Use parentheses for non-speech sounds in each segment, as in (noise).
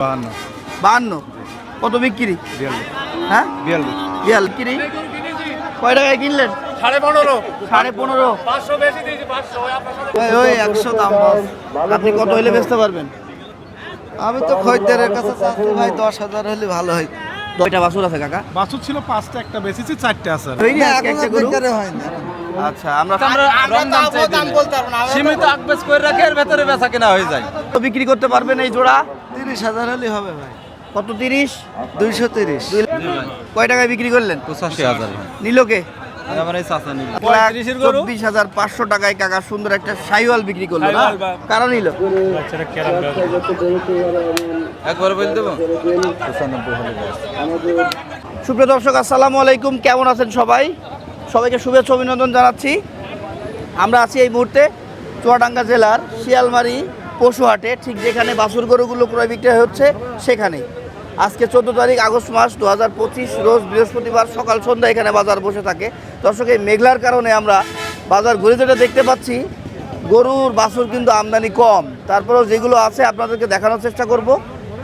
বাহান্ন। বাহান্ন। কত বিক্রি? হ্যাঁ? বিয়াল বিক্রি কয় টাকায় কিনলেন? সাড়ে পনেরো। সাড়ে পনেরো। ওই একশো দাম বস। আপনি কত হইলে বেচতে পারবেন? আমি তো খরিদ্দারের কাছে চাচ্ছি ভাই দশ হাজার হলে ভালো হয়। কয়টা বাছুর আছে কাকা? বাছুর ছিল পাঁচটা একটা বেশিছি চারটে আছে? আচ্ছা আমরা সীমিত আকবেশ করে রাখে এর ভেতরে বেচা কেনা হয়ে যায়। তো বিক্রি করতে পারবেন এই জোড়া? তিরিশ হাজার হলে হবে ভাই। কত তিরিশ? দুইশো তিরিশ। কয় টাকায় বিক্রি করলেন? পঁচাশি হাজার নিলোকে চব্বিশ পাঁচশো টাকায় কাকা সুন্দর একটা সাইওয়াল বিক্রি করল না? কারা নিল? একবার বলে দেবো। সুপ্রিয় দর্শক আসসালামু আলাইকুম। কেমন আছেন সবাই? সবাইকে শুভেচ্ছা অভিনন্দন জানাচ্ছি। আমরা আছি এই মুহূর্তে চুয়াডাঙ্গা জেলার শিয়ালমারি পশুহাটে ঠিক যেখানে বাছুর গরুগুলো ক্রয় বিক্রয় হচ্ছে সেখানেই আজকে চোদ্দ তারিখ, আগস্ট মাস দু হাজার পঁচিশ, রোজ বৃহস্পতিবার সকাল সন্ধ্যা এখানে বাজার বসে থাকে। দর্শক, এই মেঘলার কারণে আমরা বাজার ঘুরে যেটা দেখতে পাচ্ছি। গরুর বাছুর কিন্তু আমদানি কম। তারপরেও যেগুলো আছে আপনাদেরকে দেখানোর চেষ্টা করব।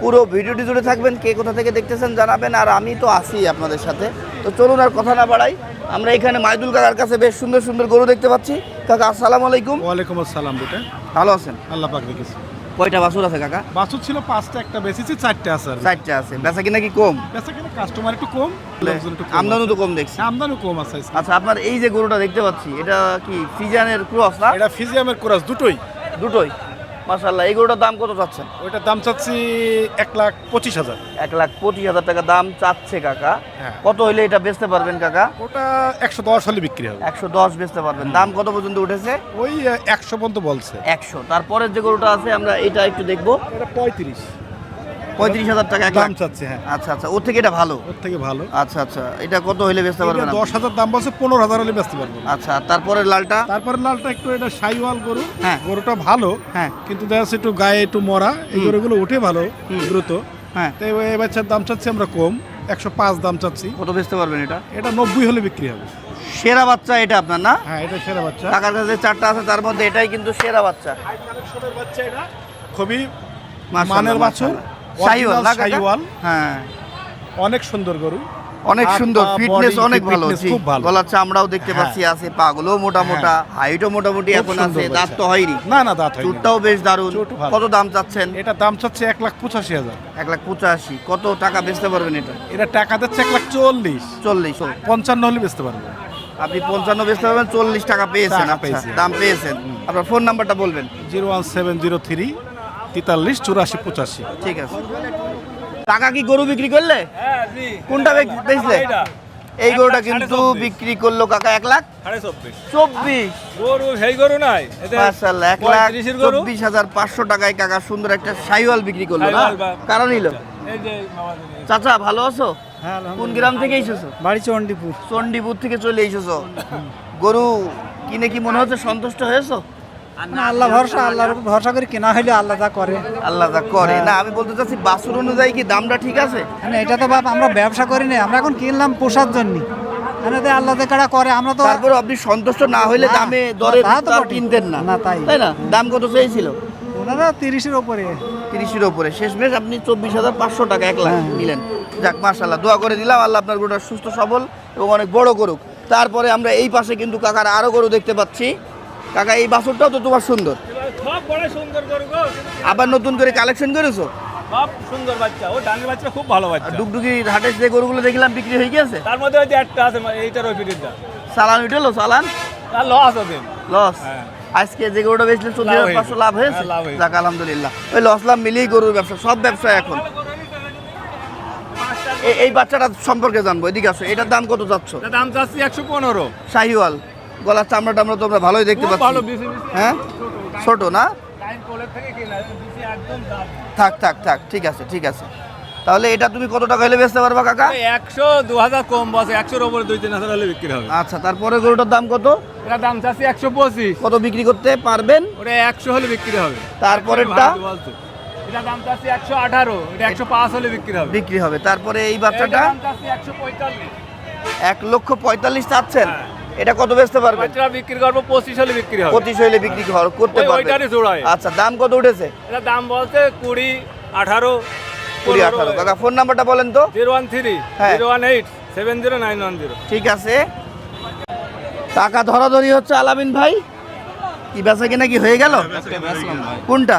পুরো ভিডিওটি জুড়ে থাকবেন, কে কোথা থেকে দেখতেছেন জানাবেন। আর আমি তো আছি আপনাদের সাথে। তো চলুন আর কথা না বাড়াই। আমরা এখানে মাইদুল কাকার কাছে বেশ সুন্দর সুন্দর গরু দেখতে পাচ্ছি। কাকা আসসালামু আলাইকুম। ওয়ালাইকুম আসসালাম বেটা। ভালো আছেন? আল্লাহ পাক রেখেছি। কয়টা বাছুর আছে কাকা? বাছুর ছিল পাঁচটা একটা বেশিছি চারটে আছে আর। চারটে আছে। বেচা কিনা কি কম? বেচা কিনা কাস্টমার একটু কম আমদানি তো কম দেখছি। আমদানিও কম আছে আচ্ছা আপনার এই যে গরুটা দেখতে পাচ্ছি এটা কি ফিজানের ক্রস না? এটা ফিজিয়ামের ক্রস দুটোই। দুটোই? মাশাল্লাহ এই গরুটার দাম কত চাচ্ছেন? ওইটার দাম চাচ্ছি এক লাখ পঁচিশ হাজার। এক লাখ পঁচিশ হাজার টাকা দাম চাচ্ছে কাকা। হ্যাঁ। কত হইলে এটা বেচতে পারবেন কাকা? ওটা একশো দশ হলে বিক্রি হবে। একশো দশ বেচতে পারবেন। দাম কত পর্যন্ত উঠেছে? ওই একশো পর্যন্ত বলছে। একশো। তারপরের যে গরুটা আছে আমরা এটা একটু দেখব। এটা পঁয়ত্রিশ। পঁয়ত্রিশ হাজার টাকা দাম চাচ্ছে হ্যাঁ। আচ্ছা আচ্ছা। ওর থেকে এটা ভালো? ওর থেকে ভালো। আচ্ছা আচ্ছা। এটা কত হইলে বেচতে পারবেন দশ হাজার দাম বলছে পনেরো হাজার হলে বেচতে পারব। আচ্ছা তারপরে লালটা? তারপরে লালটা একটু এটা সাইওয়াল গরু। হ্যাঁ। গরুটা ভালো হ্যাঁ। কিন্তু দেখা যাচ্ছে একটু গায়ে একটু মরা। এই গরুগুলো উঠে ভালো দ্রুত। হ্যাঁ। তাই এই বাচ্চার দাম চাচ্ছি আমরা কম একশো পাঁচ দাম চাচ্ছি। কত বেচতে পারবেন এটা? এটা নব্বই হলে বিক্রি হবে। সেরা বাচ্চা এটা আপনার না? হ্যাঁ এটা সেরা বাচ্চা। কাকার কাছে চারটা আছে তার মধ্যে এটাই কিন্তু সেরা বাচ্চা। বাচ্চা এটা। খুবই মানের বাছুর। শাহিওয়াল শাহিওয়াল। হ্যাঁ। অনেক সুন্দর গরু। অনেক সুন্দর ফিটনেস অনেক ভালো খুব ভালো। গলার চামড়াও দেখতে হ্যাঁ। পাচ্ছি আছে পাগুলো মোটা মোটা হাইটও মোটামুটি এখন আছে দাঁত তো হয়নি। না না দাঁত হয়নি। চুটটাও বেশ দারুণ। কত দাম চাচ্ছেন? এটা দাম চাচ্ছে এক লাখ পঁচাশি হাজার। এক লাখ পঁচাশি। কত টাকা বেচতে পারবেন এটা? এটা টাকা দিচ্ছে এক লাখ চল্লিশ। চল্লিশ পঞ্চান্ন হলে বেচতে পারব। আপনি পঞ্চান্ন বেচতে পারবেন চল্লিশ টাকা পেয়েছেন আচ্ছা দাম পেয়েছেন। আপনার ফোন নাম্বারটা বলবেন। Zero one seven zero three তেতাল্লিশ চুরাশি পঁচাশি। ঠিক আছে। টাকা কি গরু বিক্রি করলে? হ্যাঁ কোনটা বেচ- বেচলে? এই গরুটা কিন্তু বিক্রি করল কাকা এক লাখ। চব্বিশ। গরু সেই গরু নাই। এতে এক লাখ গরু। চব্বিশ হাজার পাঁচশো টাকায় কাকা সুন্দর একটা সাইওয়াল বিক্রি করল না? কারা নিল। চাচা ভালো আছো? হ্যাঁ কোন গ্রাম থেকে এসেছ? বাড়ি চণ্ডীপুর। চণ্ডীপুর থেকে চলে এসেছ। গরু কিনে কি মনে হচ্ছে সন্তুষ্ট হয়েছো? আল্লাহ ভরসা আল্লাহর উপর ভরসা করে কেনা হইলে আল্লাহ যা করে। আল্লাহ যা করে। না আমি বলতে চাচ্ছি বাসুর অনুযায়ী কি দামটা ঠিক আছে? মানে এটা তো বাপ আমরা ব্যবসা করি না আমরা এখন কিনলাম পোষার জন্য মানে আল্লাহ যে করে আমরা তো তারপরে আপনি সন্তুষ্ট না হইলে দামে দরে তো। কিনতেন না। না, তাই। তাই না? দাম কত চেয়েছিল? ওনারা তিরিশের ওপরে। তিরিশের ওপরে। শেষমেশ আপনি চব্বিশ হাজার পাঁচশো টাকা এক লাখ হ্যাঁ। নিলেন। যাক মার্শাল্লাহ দোয়া করে দিলাম। আল্লাহ আপনার গরুটা সুস্থ সবল এবং অনেক বড় করুক। তারপরে আমরা এই পাশে কিন্তু কাকার আরও গরু দেখতে পাচ্ছি। কাকা এই বাছুরটাও তো তোমার সুন্দর। আবার নতুন করে কালেকশন করেছ? সব সুন্দর বাচ্চা। ও ডানের বাচ্চা খুব ভালো বাচ্চা। ডুগডুগির হাটে যে গরুগুলো দেখলাম বিক্রি হয়ে গেছে তার মধ্যে ওই একটা আছে এইটার ওই পিটিরটা চালান উঠল চালান তার লস আছে লস হ্যাঁ। আজকে যে গরুটা বেচলে চল্লিশ হাজার পাঁচশো লাভ হয়েছে? লাভ হয়েছে। যাক আলহামদুলিল্লাহ। ওই লস লাভ মিলিয়ে গরুর ব্যবসা সব ব্যবসা এখন। এই বাচ্চাটা সম্পর্কে জানব এদিকে আসো। এটার দাম কত যাচ্ছ দাম চাচ্ছি একশো পনেরো। শাহিওয়াল। গলার চামড়া টামড়া তোমরা ভালোই দেখতে পাচ্ছি। হ্যাঁ? ছোট না? থেকে থাক থাক থাক ঠিক আছে ঠিক আছে। তাহলে এটা তুমি কত টাকা হলে বেচতে পারবা কাকা? একশো দু হাজার কম বসে একশোর ওপরে দুই তিন হাজার হলে বিক্রি হবে। আচ্ছা তারপরে গরুটার দাম কত? এটা দাম চাচ্ছি একশো পঁচিশ। কত বিক্রি করতে পারবেন? ওটা একশো হলে বিক্রি হবে। তারপরেরটা? এটা দাম চাচ্ছি একশো আঠারো এটা একশো পাঁচ হলে বিক্রি হবে। বিক্রি হবে। তারপরে এই বাচ্চাটা? দাম চাচ্ছি একশো পঁয়তাল্লিশ। এক লক্ষ পঁয়তাল্লিশ চাচ্ছেন? হ্যাঁ। এটা কত বেচতে পারবেন বাচ্চারা বিক্রি করব পঁচিশ হলে বিক্রি হবে। পঁচিশ হলে বিক্রি কর- করতে পারবেন ওইটারই জোড়ায়। আচ্ছা দাম কত উঠেছে? এটা দাম বলতে কুড়ি আঠারো কুড়ি আঠারো। কাকা ফোন নাম্বারটা বলেন তো। জিরো ওয়ান থ্রি হ্যাঁ। Zero one eight seven zero nine one zero. ঠিক আছে। টাকা ধরাধরি হচ্ছে আলামিন ভাই। কি বেচা কিনা কি হয়ে গেল? কোনটা?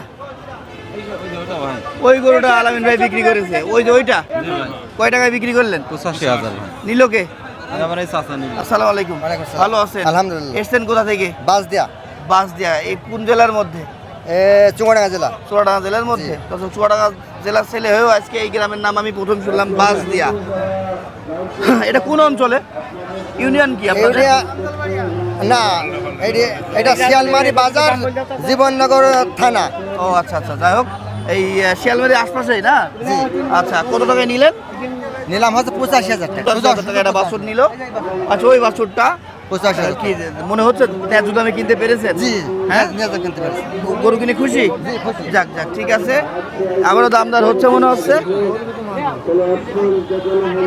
ওই গরুটা আলামিন ভাই বিক্রি করেছে। ওই যে ওইটা? কয় টাকায় বিক্রি করলেন? পঁচাশি হাজার। নিল কে? আমার এই চাচা নিল। আসসালামু আলাইকুম। ভালো আছেন? আলহামদুলিল্লাহ। এসছেন কোথা থেকে? বাস দিয়া বাস দিয়া এই কোন জেলার মধ্যে? চুয়াডাঙ্গা জেলা। চুয়াডাঙ্গা জেলার মধ্যে? চুয়াডাঙ্গা জেলার ছেলে হয়েও আজকে এই গ্রামের নাম আমি প্রথম শুনলাম বাস দিয়া (coughs) এটা কোন অঞ্চলে? ইউনিয়ন কি না এটা শিয়ালমারি বাজার জীবননগর থানা। ও আচ্ছা আচ্ছা যাই হোক। এই আহ, শিয়ালমারির আশপাশেই না? আচ্ছা কত টাকায় নিলেন? নিলাম হচ্ছে পঁচাশি হাজার টাকা। দশ হাজার টাকা একটা বাছুর নিল। আচ্ছা ওই বাছুরটা পঁচাশি হাজার কি মনে হচ্ছে ন্যায্য দামে কিনতে পেরেছেন? জি হ্যাঁ? হ্যাঁ কিনতে পারছি। গরু কিনে খুশি? যাক যাক ঠিক আছে। আমারও দামদার হচ্ছে মনে হচ্ছে?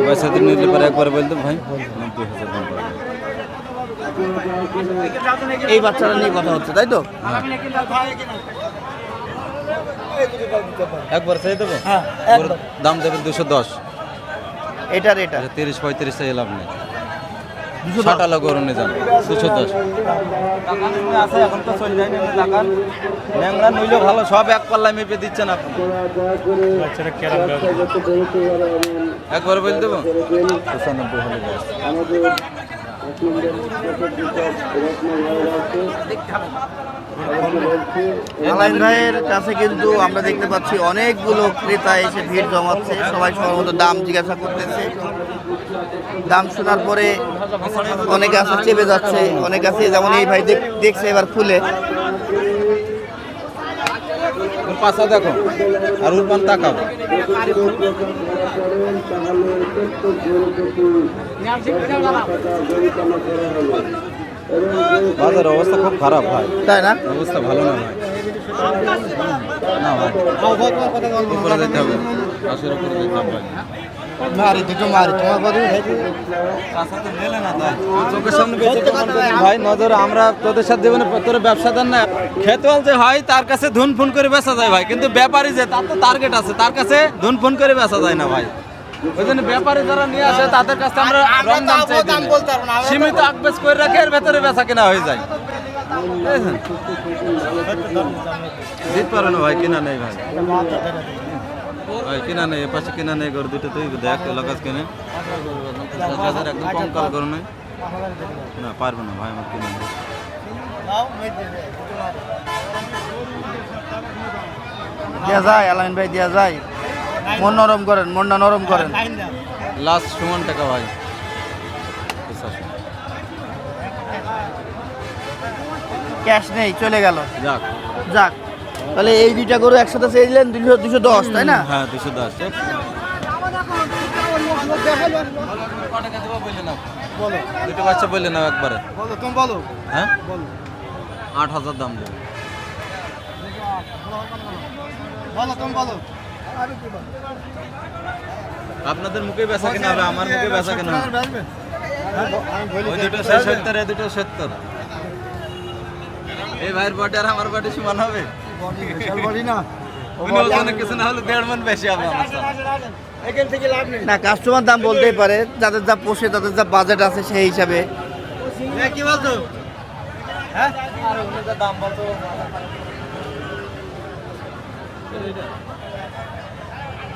পয়সা দিন নিলে পরে একবার বলতো ভাই নব্বই হাজার দাম এই বাচ্চাটা নিয়ে কথা হচ্ছে তাই তো? একবার চাই দেবো? হ্যাঁ দাম দেবে দুশো দশ। এটার এটা? তিরিশ পঁয়ত্রিশে এলাম লাভ নেই ষাট আলো গরু নিয়ে যান দুশো দশ। আছে এখন তো চলে যায়নি টাকার ল্যাংড়া নইলে ভালো সব এক পাল্লা মেপে দিচ্ছেন আপনি একবার বলে দেবো? পঁচানব্বই হলে ব্যাস। আলাইন ভাইয়ের কাছে কিন্তু আমরা দেখতে পাচ্ছি অনেকগুলো ক্রেতা এসে ভিড় জমাচ্ছে, সবাই মতো দাম জিজ্ঞাসা করতেছে। দাম শোনার পরে অনেকে আছে চেপে যাচ্ছে, অনেক আছে যেমন এই ভাই দেখ- দেখছে এবার খুলে। পাশা দেখো, আর বাজার অবস্থা খুব খারাপ ভাই। তাই না? অবস্থা ভালো না ভাই। না ভাই। উপরে যেতে হবে। পাশের উপরে যেতে হবে। ভাই মারি দুটো মারি তোমার বাদু চোখের সামনে ভাই নজর আমরা তোদের সাথে জীবনে তোর ব্যবসাদার না। খেতওয়াল যে হয় তার কাছে ধুন ফোন করে বেচা যায় ভাই। কিন্তু ব্যাপারী যে তার তো টার্গেট আছে। তার কাছে ধুন ফোন করে বেচা যায় না ভাই। ওই জন্য ব্যাপারী যারা নিয়ে আসে তাদের কাছে আমরা রং দাম চাই দিই সীমিত আকবেশ করে রাখে এর ভেতরে বেচা কেনা হয়ে যায়? দিতে পারো না ভাই কিনা নেই ভাই। ভাই কিনা নেই এপাশে কিনা নেই গরু দুটো তুই দেখ এলাকাজ কিনে। একদম কম কাল করো নাই। না পারব না ভাই আমার কিনা নেই। দেওয়া যায় আলাইন ভাই দেওয়া যায়। মন নরম করেন মনটা নরম করেন। লাস্ট সমান টাকা ভাই। ক্যাশ নেই চলে গেল। যাক। যাক তাহলে এই দুইটা গরু একসাথে চেয়ে দিলেন দুশো দুশো দশ তাই না? হ্যাঁ দুশো দশ দুটো বাচ্চা বললে না একবারে। বলো তুমি বলো। হ্যাঁ? আট হাজার দাম দেবে। বলো তুমি বলো। আপনাদের মুখে বেচা কেনা হবে? আমার মুখে বেচা কেনা হবে? ওই দুটো সত্তর এই দুটো সত্তর। এই ভাইয়ের বডি আর আমার বডি সমান হবে? না কিছু না মন কাস্টমার দাম বলতেই পারে। যাদের যা পোষে তাদের যা বাজেট আছে সেই হিসাবে। কি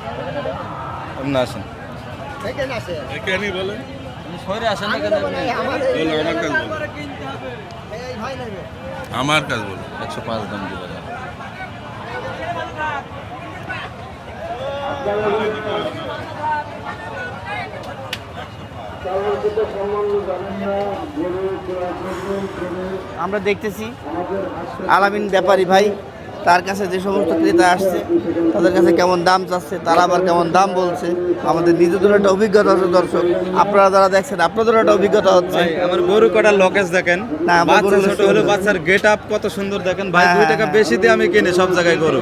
আপনি আসেন। না কেন? আপনি? বলো আমার কাজ বলো এই আমার কাজ বলো একশো পাঁচ দাম দিবে আমরা দেখতেছি আলামিন ব্যাপারী ভাই। তার কাছে যে সমস্ত ক্রেতা আসছে তাদের কাছে কেমন দাম চাচ্ছে তারা আবার কেমন দাম বলছে আমাদের নিজেদের একটা অভিজ্ঞতা আছে দর্শক। আপনারা যারা দেখছেন আপনাদের একটা অভিজ্ঞতা হচ্ছে। ভাই আমার গরু কটার লকেজ দেখেন? না, আমার বাচ্চা ছোট। হলে বাচ্চার গেট আপ কত সুন্দর দেখেন। ভাই হ্যাঁ, দুই হ্যাঁ, টাকা হ্যাঁ। বেশি দিয়ে আমি কিনে সব জায়গায় গরু।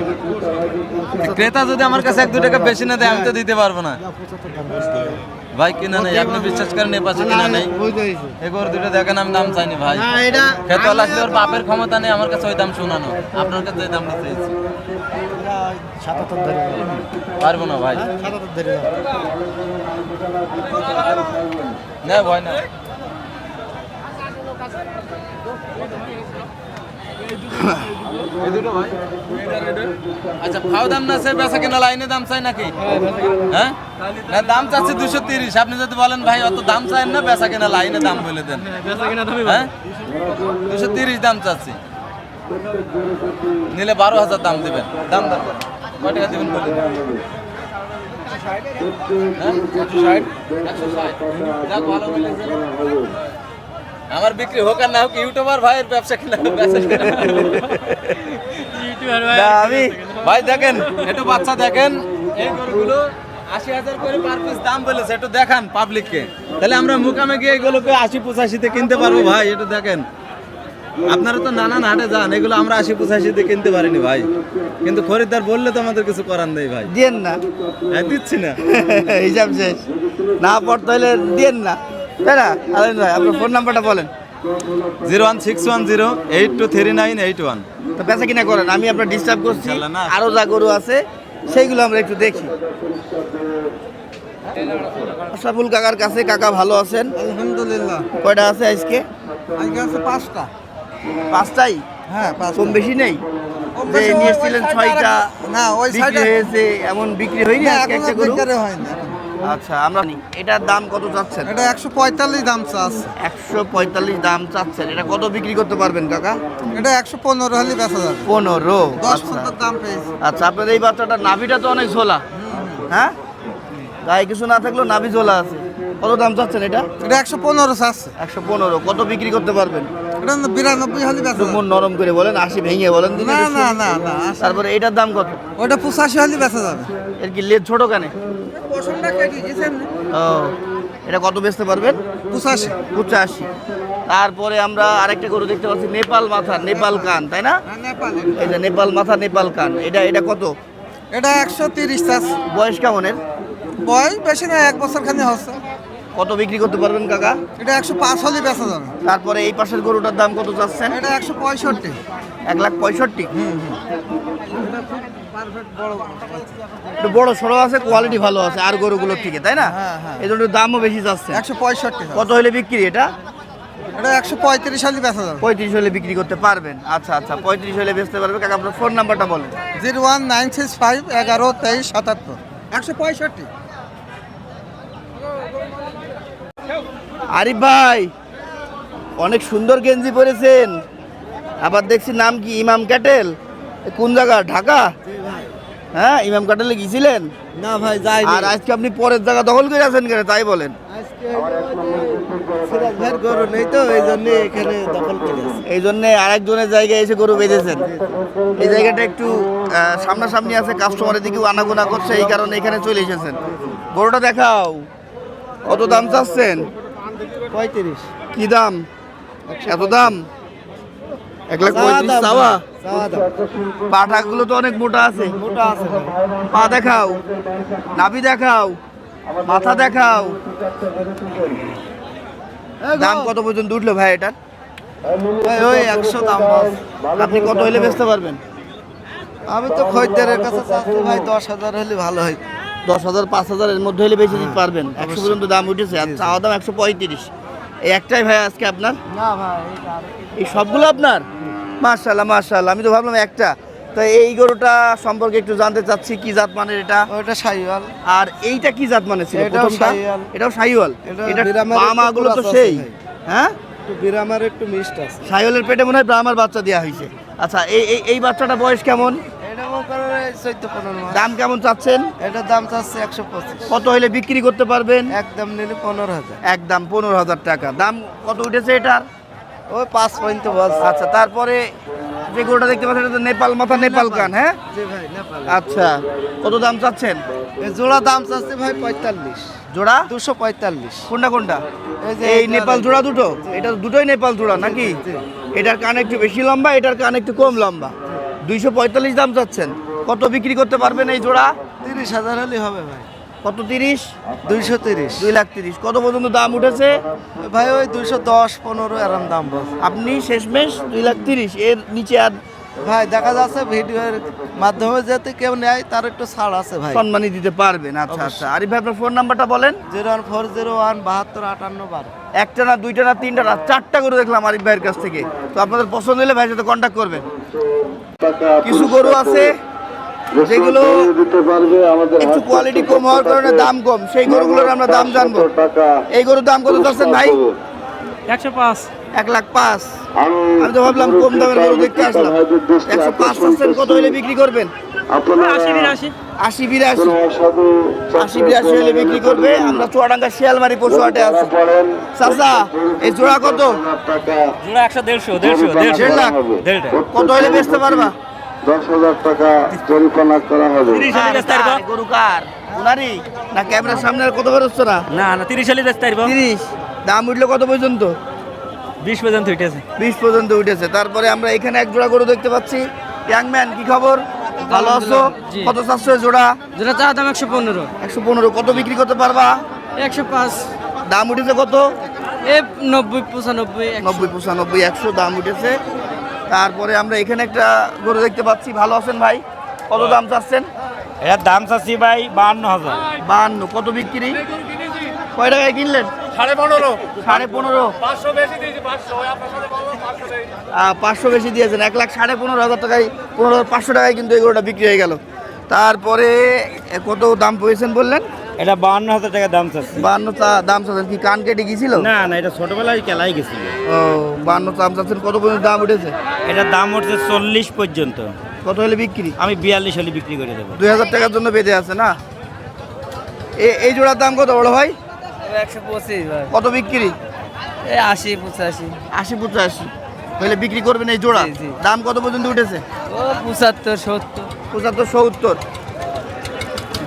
ক্রেতা যদি আমার কাছে এক দু টাকা বেশি না দেয় আমি তো দিতে পারব না। ভাই কিনা নেই? আপনি বিশ্বাস করেন এ পাশে কিনা নেই? এই গরু দুটো দেখেন আমি দাম চাইনি ভাই। খেতে আসলে ওর বাপের ক্ষমতা নেই আমার কাছে ওই দাম শোনানো। আপনার কাছে ওই দামটা চেয়েছি পারব না ভাই। না ভয় না। এই আচ্ছা ফাও দাম না সে বেচা কেনা লাইনে দাম চাই নাকি? হ্যাঁ? দাম চাচ্ছে দুশো তিরিশ। আপনি যদি বলেন ভাই অত দাম চাই না বেচা কেনা লাইনে দাম বলে দেন। হ্যাঁ? দুশো তিরিশ দাম চাচ্ছি। নিলে বারো হাজার দাম দেবেন। দাম দাম কয় টাকা দেবেন বলে হ্যাঁ? একশো ষাট? যাক, ভালো বলেছেন। আমার বিক্রি হোক আর না হোক ইউটিউবার ভাইয়ের ব্যবসা কিনা। আমি ভাই দেখেন একটু বাচ্চা দেখেন এই গরুগুলো আশি হাজার করে পার পিস দাম বলেছে একটু দেখান পাবলিককে তাহলে আমরা মুকামে গিয়ে এগুলোকে আশি পঁচাশিতে কিনতে পারব ভাই একটু দেখেন। আপনারা তো নানান হাটে যান এগুলো আমরা আশি পঁচাশিতে কিনতে পারিনি ভাই। কিন্তু খরিদ্দার বললে তো আমাদের কিছু করার নেই ভাই। দিয়েন না। হ্যাঁ দিচ্ছি না। হিসাব শেষ। না পড়তে হলে দিয়েন না। তাই না ভাই আপনার ফোন নাম্বারটা বলেন। Zero one six one zero eight two three nine eight one. তো বেচা কিনা করেন আমি আপনার ডিস্টার্ব করছি আরও যা গরু আছে সেইগুলো আমরা একটু দেখি। আশরাফুল কাকার কাছে কাকা ভালো আছেন? আলহামদুলিল্লাহ। কয়টা আছে আজকে? আজকে আছে পাঁচটা। পাঁচটাই? হ্যাঁ কম বেশি নেই? যে নিয়েছিলেন ছয়টা না, ওই বিক্রি হয়েছে এমন বিক্রি হয়নি আজকে একটা গরু? হয়নি আচ্ছা আমরা এটার দাম কত চাচ্ছেন? এটা একশো পঁয়তাল্লিশ দাম আছে একশো পঁয়তাল্লিশ দাম চাচ্ছেন। এটা কত বিক্রি করতে পারবেন কাকা? এটা একশো পনেরো হলে বেচা যাবে। পনেরো। দশ আচ্ছা। দাম পেয়েছি। আচ্ছা আপনার এই বাচ্চাটার নাভিটা তো অনেক ঝোলা। হ্যাঁ? গায়ে কিছু না থাকলেও নাভি ঝোলা আছে। কত দাম চাচ্ছেন এটা? এটা একশো পনেরো আছে একশো পনেরো। কত বিক্রি করতে পারবেন? এটা বিরানব্বই হলে বেচা মন নরম করে বলেন আশি ভেঙে বলেন না না না না তারপরে এটার দাম কত? ওটা পঁচাশি হলে বেচা যাবে। এর কি লেজ ছোট কেন? ও এটা কত বেচতে পারবেন? পঁচাশি। পঁচাশি। তারপরে আমরা আরেকটা গরু দেখতে পাচ্ছি নেপাল মাথা নেপাল কান তাই না? নেপালে। এই যে নেপাল মাথা নেপাল কান এটা এটা কত? এটা একশো তিরিশ বয়স কেমনের? বয়স বেশি না এক বছর খানি হচ্ছে। কত বিক্রি করতে পারবেন কাকা? এটা একশো পাঁচ হলে বেচা যাবে। তারপরে এই পাশের গরুটার দাম কত চাচ্ছেন? এটা একশো পঁয়ষট্টি। এক লাখ পঁয়ষট্টি। একটু বড় সড়ো আছে কোয়ালিটি ভালো আছে আর গরুগুলোর থেকে তাই না? হ্যাঁ, হ্যাঁ। এই জন্য দামও বেশি যাচ্ছে। একশো পঁয়ষট্টি কত হলে বিক্রি এটা? এটা একশো পঁয়ত্রিশ হলে বেচা যাবে। পঁয়ত্রিশ হলে বিক্রি করতে পারবেন। আচ্ছা আচ্ছা পঁয়ত্রিশ হলে বেচতে পারবে। কাকা আপনার ফোন নাম্বারটা বলেন। Zero one nine six five এগারো তেইশ সাতাত্তর। একশো পঁয়ষট্টি। আরিফ ভাই অনেক সুন্দর গেঞ্জি পরেছেন। আবার দেখছি নাম কি ইমাম ক্যাটেল? কোন জায়গা ঢাকা? হ্যাঁ ইমাম ক্যাটেলে গিয়েছিলেন না ভাই যাই আর আজকে আপনি পরের জায়গা দখল করে আছেন কেন তাই বলেন। সিরাজ ভাইয়ের গরু নেই তো এই জন্য এখানে দখল এই জন্য আরেকজনের জায়গায় এসে গরু বেঁধেছেন। এই জায়গাটা একটু সামনাসামনি আছে কাস্টমারের দিকেও আনাগোনা করছে এই কারণে এখানে চলে এসেছেন। গরুটা দেখাও কত দাম চাচ্ছেন? পঁয়ত্রিশ। কি দাম? এত দাম? এক লাখ পঁয়ত্রিশ চাওয়া? পাঠাগুলো তো অনেক মোটা আছে। মোটা আছে পা দেখাও। নাভি দেখাও। মাথা দেখাও। দাম কত পর্যন্ত উঠল ভাই এটার ওই একশো দাম। আপনি কত হইলে বেচতে পারবেন? আমি তো খরিদ্দারের কাছে চাচ্ছি ভাই দশ হাজার হলে ভালো হয়। দশ হাজার পাঁচ হাজারের মধ্যে হলে বেশি দিতে পারবেন। একশো পর্যন্ত দাম উঠেছে। আর চাওয়া দাম একশো পঁয়ত্রিশ। এই একটাই ভাই আজকে আপনার? না ভাই এই সবগুলো আপনার? মার্শাল্লাহ মার্শাল্লাহ আমি তো ভাবলাম একটা। তো এই গরুটা সম্পর্কে একটু জানতে চাচ্ছি কি জাত মানের এটা? ওটা সাইওয়াল। আর এইটা কি জাত মানে ছিল? প্রথমটা? এটাও সাইওয়াল? এটা এটা পামাগুলো তো সেই। হ্যাঁ? বিরামার একটু মিষ্ট আছে। সাইওয়ালের পেটে মনে হয় ব্রাহ্মার বাচ্চা দেওয়া হয়েছে আচ্ছা এই এই এই বাচ্চাটা বয়স কেমন? এটা মনে দাম কেমন চাচ্ছেন? এটার দাম চাচ্ছে একশো পঁচিশ। কত হলে বিক্রি করতে পারবেন? একদম নিলে পনেরো হাজার। একদম পনেরো হাজার টাকা। দাম কত উঠেছে এটার? ওই পাঁচ পয়েন্ট বস। আচ্ছা তারপরে যে গরুটা দেখতে পাচ্ছেন এটা তো নেপাল মাথা নেপাল কান হ্যাঁ? জি ভাই নেপাল। আচ্ছা কত দাম চাচ্ছেন? এই জোড়া দাম চাচ্ছে ভাই পঁয়তাল্লিশ। জোড়া? দুশো পঁয়তাল্লিশ। কোনটা কোনটা? এই যে এই নেপাল জোড়া দুটো? এটা দুটোই নেপাল জোড়া নাকি? এটার কান একটু বেশি লম্বা এটার কান একটু কম লম্বা। দুইশো পঁয়তাল্লিশ দাম চাচ্ছেন। কত বিক্রি করতে পারবেন এই জোড়া? তিরিশ হাজার হলে হবে ভাই। কত তিরিশ? দুইশো তিরিশ। দুই লাখ তিরিশ। কত পর্যন্ত দাম উঠেছে? ভাই ওই দুইশো দশ পনেরো এরম দাম আপনি শেষমেশ দুই লাখ তিরিশ। এর নিচে আর ভাই দেখা যাচ্ছে ভিডিওর মাধ্যমে যেতে কেউ নেয় তার একটু ছাড় আছে ভাই। সম্মানই দিতে পারবেন। আচ্ছা আচ্ছা। আরিফ ভাই আপনার ফোন নাম্বারটা বলেন। Zero one four zero one বাহাত্তর আটান্ন বারো। একটা না দুইটা না তিনটা না চারটা করে দেখলাম আরিফ ভাইয়ের কাছ থেকে। তো আপনাদের পছন্দ হলে ভাইয়ের সাথে কন্ট্যাক্ট করবেন। কিছু গরু আছে? যেগুলো একটু কোয়ালিটি কম হওয়ার কারণে দাম কম সেই গরুগুলোর আমরা দাম জানব। এই গরুর দাম কত চাচ্ছেন ভাই? একশো পাঁচ। এক লাখ পাঁচ। আমি তো ভাবলাম কম দামের গরু দেখতে আসলাম। একশো পাঁচ পার্সেন্ট কত হলে বিক্রি করবেন? আশি বিরাশি। আশি বিরাশি। আশি বিরাশি হলে বিক্রি করবে। আমরা চুয়াডাঙ্গা শিয়ালমারি পশু হাটে আছি। চাচা এই জোড়া কত? জোড়া একশো দেড়শো দেড়শো দেড়শো। দেড় লাখ কত হলে বেচতে পারবা? দশ হাজার টাকা জরিমানা করা হবে। না ক্যামেরার সামনে কত বেরোচ্ছে না না না তিরিশ হালি বেচতে পারব তিরিশ? দাম উঠল কত পর্যন্ত? বিশ পর্যন্ত উঠেছে। বিশ পর্যন্ত উঠেছে। তারপরে আমরা এখানে এক জোড়া গরু দেখতে পাচ্ছি। ইয়াংম্যান কি খবর? ভালো আছো? কত চারশো জোড়া? যেটা চা দাম একশো পনেরো। একশো পনেরো। কত বিক্রি করতে পারবা? একশো পাঁচ। দাম উঠেছে কত? এ নব্বই পঁচানব্বই নব্বই পঁচানব্বই একশো। দাম উঠেছে তারপরে আমরা এখানে একটা গরু দেখতে পাচ্ছি। ভালো আছেন ভাই? কত দাম চাচ্ছেন? এর দাম চাচ্ছি ভাই বাহান্ন হাজার। বাহান্ন। কত বিক্রি? কয় টাকায় কিনলেন? সাড়ে পনেরো। সাড়ে পনেরো। পাঁচশো বেশি দিয়েছি পাঁচশো। বেশি দিয়েছেন। এক লাখ সাড়ে পনেরো হাজার টাকায় পনেরো হাজার পাঁচশো টাকায় কিন্তু এই গরুটা বিক্রি হয়ে গেল। তারপরে কত দাম পেয়েছেন বললেন? এটা বাহান্ন হাজার টাকা দাম চাচ্ছি। বাহান্ন দাম চাচ্ছেন কি কান কেটে গিয়েছিল? না না এটা ছোটবেলায় কেলাই গেছিল। ও বাহান্ন দাম চাচ্ছেন কত পর্যন্ত দাম উঠেছে? এটার দাম উঠছে চল্লিশ পর্যন্ত। কত হলে বিক্রি? আমি বিয়াল্লিশ হলে বিক্রি করে দেবো। দুই হাজার টাকার জন্য বেঁধে আছে না? এ- এই জোড়ার দাম কত বড় ভাই? একশো পঁচিশ কত বিক্রি? এই আশি পঁচাশি। আশি পঁচাশি। হলে বিক্রি করবেন এই জোড়া। দাম কত পর্যন্ত উঠেছে? ও পঁচাত্তর সত্তর। পঁচাত্তর সত্তর।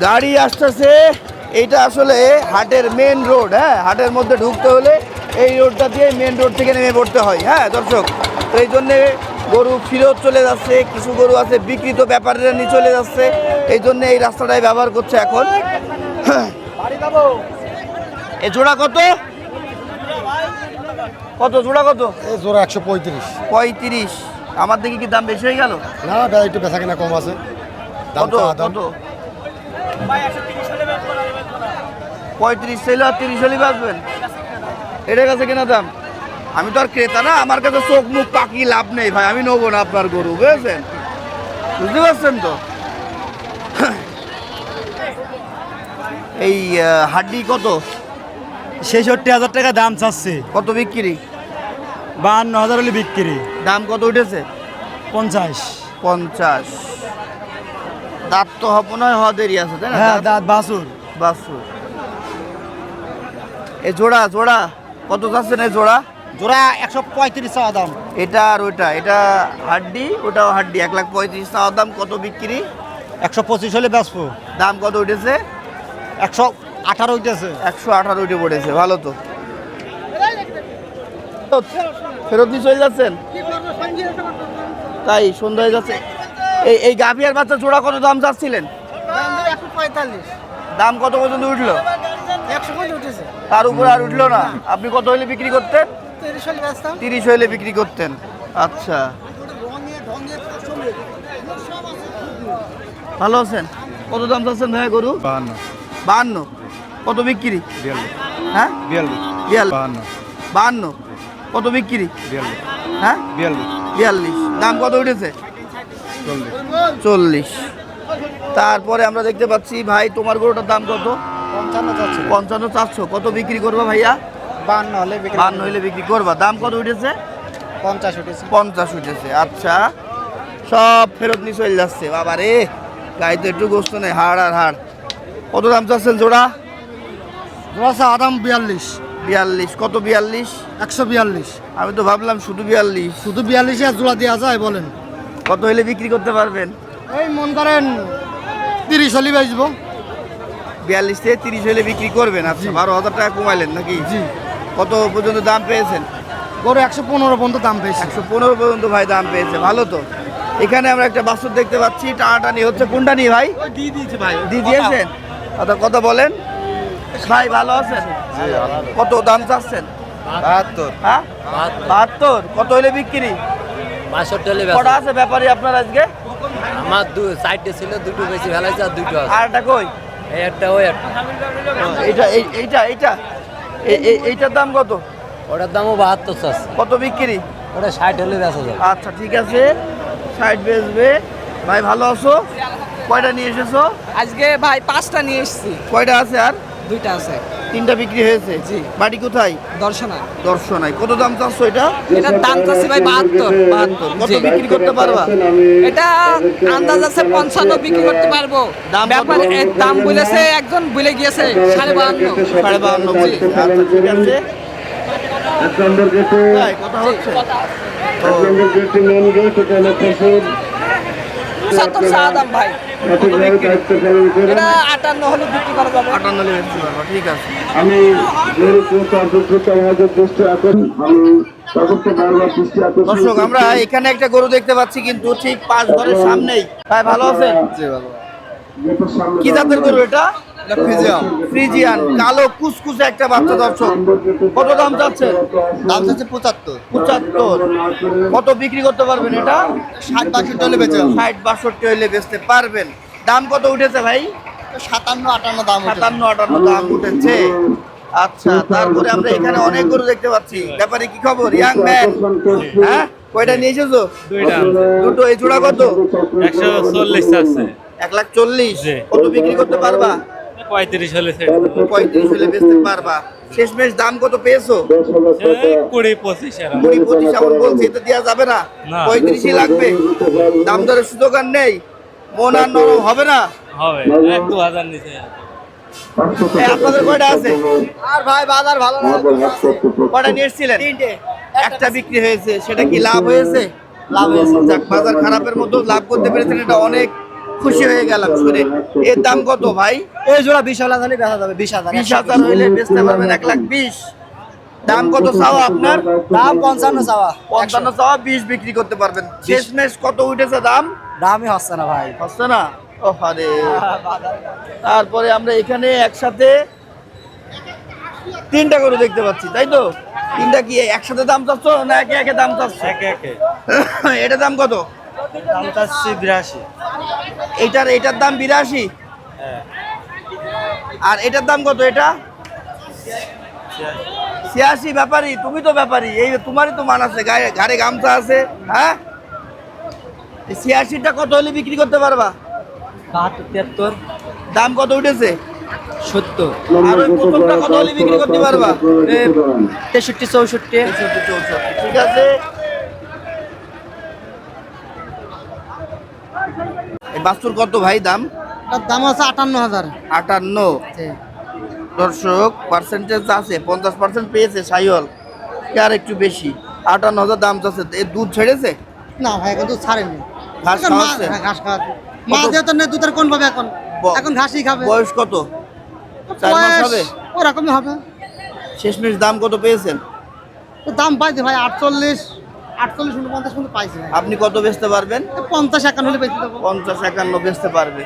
গাড়ি আসতেছে এইটা আসলে হাটের মেন রোড হ্যাঁ? হাটের মধ্যে ঢুকতে হলে এই রোডটা দিয়ে মেন রোড থেকে নেমে পড়তে হয় হ্যাঁ দর্শক? তো এই জন্যে গরু ফিরত চলে যাচ্ছে কিছু গরু আছে বিকৃত ব্যাপারীরা নিয়ে চলে যাচ্ছে এই জন্য এই রাস্তাটাই ব্যবহার করছে এখন। এ জোড়া কত? কত জোড়া কত? এই জোড়া একশো পঁয়ত্রিশ। পঁয়ত্রিশ। আমার দিকে কি দাম বেশি হয়ে গেল? না একটু বেচা কিনা কম আছে। কত কত? পঁয়ত্রিশ ছিল আর তিরিশ হলে বাঁচবেন। এটার কাছে কেনা দাম? আমি তো আর ক্রেতা না আমার কাছে চোখ মুখ পাকি লাভ নেই ভাই আমি নেব না আপনার গরু বুঝেছেন? বুঝতে পারছেন তো? এই হাড্ডি কত? ছেষট্টি হাজার টাকা দাম চাচ্ছে। কত বিক্রি? বাহান্ন হাজার হলে বিক্রি। দাম কত উঠেছে? পঞ্চাশ। পঞ্চাশ। দাঁত তো হব নয় হওয়া দেরি আছে তাই না? হ্যাঁ দাঁত? বাসুর বাসু এ জোড়া জোড়া কত চাচ্ছেন এই জোড়া? জোড়া একশো পঁয়ত্রিশ টাকা দাম। এটা আর ওইটা এটা হাড্ডি ওটাও হাড্ডি এক লাখ পঁয়ত্রিশ টাকা দাম কত বিক্রি? একশো পঁচিশ হলে বেচবো। দাম কত উঠেছে? একশো আঠারো উঠেছে। একশো আঠারো উঠে পড়েছে ভালো তো। ফেরত দিয়ে চলে যাচ্ছেন? তাই সন্ধ্যা হয়ে যাচ্ছে। এই এই গাভিয়ার বাচ্চা জোড়া কত দাম চাচ্ছিলেন? দাম কত পর্যন্ত উঠল? তার উপরে আর উঠল না। আপনি কত হলে বিক্রি করতেন? তিরিশ হইলে বিক্রি করতেন। আচ্ছা। ভালো আছেন? কত দাম চাচ্ছেন ভাইয়া গরু? বাহান্ন। বাহান্ন। কত বিক্রি? হ্যাঁ? বিয়াল্লিশ। বিয়াল্লিশ। বাহান্ন। বাহান্ন। কত বিক্রি? বিয়াল্লিশ। হ্যাঁ? বিয়াল্লিশ। বিয়াল্লিশ। দাম কত উঠেছে? চল্লিশ। চল্লিশ। তারপরে আমরা দেখতে পাচ্ছি ভাই তোমার গরুটার দাম কত? পঞ্চান্ন চারশো। কত বিক্রি করবা ভাইয়া? বান্ন হলে বান্ন হইলে বিক্রি করবা। দাম কত উঠেছে? পঞ্চাশ উঠেছে। পঞ্চাশ উঠেছে। আচ্ছা। সব ফেরত নিয়ে চলে যাচ্ছে। বাবা রে গাড়ি তো একটু গোস্ত নেই। হাড় আর হাড়। কত দাম চাচ্ছেন জোড়া? জোড়া চা বিয়াল্লিশ। বিয়াল্লিশ। কত বিয়াল্লিশ? একশো বিয়াল্লিশ। আমি তো ভাবলাম শুধু বিয়াল্লিশ। শুধু বিয়াল্লিশে আর জোড়া দেওয়া যায় বলেন। কত হইলে বিক্রি করতে পারবেন? এই মন করেন তিরিশ হলে বেচবো। বিয়াল্লিশ থেকে তিরিশ হইলে বিক্রি করবেন। আচ্ছা বারো হাজার টাকা কমাইলেন নাকি? জি। কত পর্যন্ত দাম পেয়েছেন? গরু একশো পনেরো পর্যন্ত দাম পেয়েছে। একশো পনেরো পর্যন্ত ভাই দাম পেয়েছে ভালো তো। এখানে আমরা একটা বাছুর দেখতে পাচ্ছি টানাটানি হচ্ছে। কোনটা নিয়ে ভাই? দিয়ে দিয়েছি ভাই দিয়ে দিয়েছেন? আচ্ছা কথা বলেন। ভাই ভালো আছেন? কত দাম চাচ্ছেন? বাহাত্তর। হ্যাঁ? বাহাত্তর। কত হইলে বিক্রি? বাষট্টি হলে কটা আছে ব্যাপারী আপনার আজকে? আমার দু চারটে ছিল দুটো বেশি ফেলাইছে আর দুটো আছে। আর একটা কই? এই একটা ওই একটা। এইটা এই- এইটা এইটা। এই- এই- এইটার দাম কত? ওটার দামও বাহাত্তর আছে কত বিক্রি? ওটা ষাট হলে বেচা যাবে। আচ্ছা ঠিক আছে। সাইড বেচবে। ভাই ভালো আছো? কয়টা নিয়ে এসেছ? আজকে ভাই পাঁচটা নিয়ে এসেছি। কয়টা আছে আর? দুইটা আছে। তিনটা বিক্রি হয়েছে। জি। বাড়ি কোথায়? দর্শনা দর্শনায়। কত দাম চাচ্ছ এটা? এটা দাম চাচ্ছি ভাই বাহাত্তর। বাহাত্তর। কত বিক্রি করতে পারবা? এটা আন্দাজ আছে পঞ্চান্ন বিক্রি করতে পারব। দাম ব্যাপার এর দাম বলেছে একজন বলে গিয়েছে সাড়ে বাহান্ন। সাড়ে বাহান্ন। আচ্ছা ঠিক আছে। এক নম্বর গেটে। কথা হচ্ছে। এক নম্বর গেটে মেন গেট এখানে পঁচাত্তর দাম ভাই। এটা আটান্ন হলে বিক্রি করা যাবে। আটান্ন ঠিক আছে। আমি দর্শক আমরা এখানে একটা গরু দেখতে পাচ্ছি কিন্তু ঠিক পাঁচ ঘরের সামনেই। ভাই ভালো আছে কি জাতের গরু এটা? ফ্রিজিয়ান কালো কুচকুচে একটা বাচ্চা দর্শক। কত দাম চাচ্ছে? দাম চাচ্ছে পঁচাত্তর। পঁচাত্তর। কত বিক্রি করতে পারবেন এটা? ষাট বাষট্টি হলে বেচে ষাট বাষট্টি হইলে বেচতে পারবেন। দাম কত উঠেছে ভাই? সাতান্ন আটান্ন দাম সাতান্ন আটান্ন দাম উঠেছে। আচ্ছা তারপরে আমরা এখানে অনেক গরু দেখতে পাচ্ছি। ব্যাপারে কি খবর? ইয়াং ম্যান হ্যাঁ? কয়টা নিয়ে এসেছ দুটো এই জোড়া কত? একশো চল্লিশ আছে। এক লাখ চল্লিশ। কত বিক্রি করতে পারবা? পঁয়ত্রিশ হলে পঁয়ত্রিশ হলে বেচতে পারবা। শেষমেশ দাম কত পেয়েছ? কুড়ি পঁচিশ কুড়ি পঁচিশ এমন বলছি এটা দেওয়া যাবে না। পঁয়ত্রিশই লাগবে। দাম দরের সুযোগ আর নেই। মন আর নরম হবে না? হবে। এক দু হাজার নিচে আপনাদের কয়টা আছে? আর ভাই বাজার ভালো না। কয়টা নিয়ে এসেছিলেন? একটা বিক্রি হয়েছে সেটা কি লাভ হয়েছে? লাভ হয়েছে। যাক বাজার খারাপের মধ্যে লাভ করতে পেরেছেন। এটা অনেক খুশি হয়ে গেলাম শুনে এর দাম কত ভাই? এই জোড়া বিশ হাজার হলে বেচা যাবে বিশ হাজার। বিশ হাজার হইলে বেচতে পারবেন এক লাখ বিশ। দাম কত চাও আপনার? দাম পঞ্চান্ন চাওয়া। পঞ্চান্ন চাওয়া বিশ বিক্রি করতে পারবেন। শেষমেশ কত উঠেছে দাম? দামই হচ্ছে না ভাই। হচ্ছে না? ও আরে তারপরে আমরা এখানে একসাথে তিনটা করে দেখতে পাচ্ছি তাই তো? তিনটা কি একসাথে দাম চাচ্ছ না একে একে দাম চাচ্ছ? একে একে। (laughs) এটা দাম কত? দাম চাচ্ছি বিরাশি। এইটার এইটার দাম বিরাশি? আর এটার দাম কত এটা? ছিয়াশি ব্যাপারী তুমি তো ব্যাপারী। এই তোমারই তো মান আছে গায়ে ঘাড়ে গামছা আছে হ্যাঁ? ছিয়াশিটা কত হলে বিক্রি করতে পারবা? বাহাত্তর তিয়াত্তর দাম কত উঠেছে? সত্তর। আর ওই প্রথমটা কত হলে বিক্রি করতে পারবা? তেষট্টি চৌষট্টি। তেষট্টি, চৌষট্টি। ঠিক আছে? বাস্তুর কত ভাই দাম? দাম আছে আটান্ন হাজার। আটান্ন। দর্শক পার্সেন্টেজ আছে পঞ্চাশ পার্সেন্ট পেয়েছে সাইওয়াল। আর একটু বেশি? আটান্ন হাজার দাম চাচ্ছে। এর দুধ ছেড়েছে? না ভাই এখন তো ছাড়েনি। ঘাস খাওয়াচ্ছে? হ্যাঁ, ঘাস খাওয়াচ্ছে। মা যেহেতু নেই দুধের কোন পাবে এখন? এখন ঘাসই খাবে। বয়স কত? চার মাস হবে? ওরকমই হবে। শেষমেশ দাম কত পেয়েছেন? দাম পাইছে ভাই আটচল্লিশ। আটচল্লিশ উনপঞ্চাশ পর্যন্ত পাইছে। আপনি কত বেচতে পারবেন? পঞ্চাশ একান্ন হলে বেশি পঞ্চাশ একান্ন বেচতে পারবে।